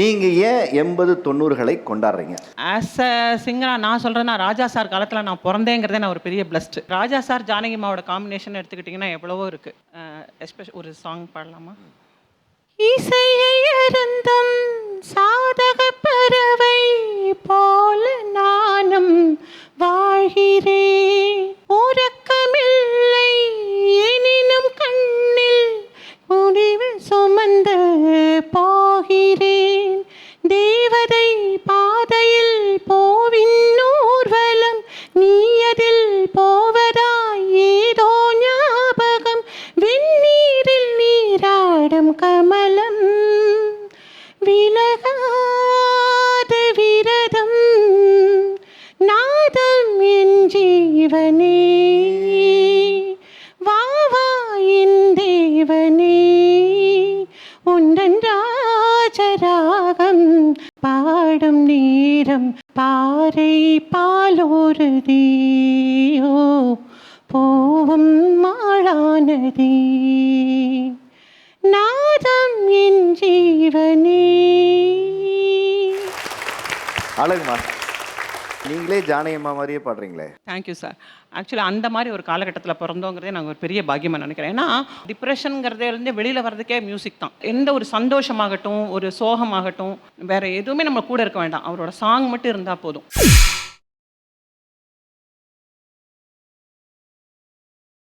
நீங்க ஏன் எண்பது தொண்ணூறுகளை கொண்டாடுறீங்க? ஆஸ் அ சிங்கராக நான் சொல்கிறேன்னா ராஜா சார் காலத்தில் நான் பிறந்தேங்கிறதே நான் ஒரு பெரிய பிளஸ்ட் ராஜா சார் ஜானகி மாவோட காம்பினேஷன் எடுத்துக்கிட்டிங்கன்னா எவ்வளவோ இருக்குது எஸ்பெஷல் ஒரு சாங் பாடலாமா? இசையை சாதக பறவை போல நானும் வாழ்கிறேன். உறக்கமில்லை எனினும் கண்ணில் முடிவு சுமந்து போகிறேன். கமலம் விலகாத விரதம் நாதம் என் ஜீவனே. வா என் தேவனே. உந்தன் ராஜராகம் பாடும் நேரம் பாறை பாலோருதியோ போவும் மாளானதே. நான் நாதம் என் ஜீவனே. அழகுமா? நீங்களே ஜானகியம்மா மாதிரியே பாடுறீங்களே. தேங்க்யூ சார் ஆக்சுவலாக அந்த மாதிரி ஒரு காலகட்டத்தில் பிறந்தோங்கிறதே நாங்கள் ஒரு பெரிய பாக்கியமாக நினைக்கிறேன். ஏன்னா டிப்ரெஷனுங்கிறதுலேருந்து வெளியில் வர்றதுக்கே மியூசிக் தான். எந்த ஒரு சந்தோஷமாகட்டும் ஒரு சோகமாகட்டும் வேற எதுவுமே நம்ம கூட இருக்க வேண்டாம். அவரோட சாங் மட்டும் இருந்தால் போதும்.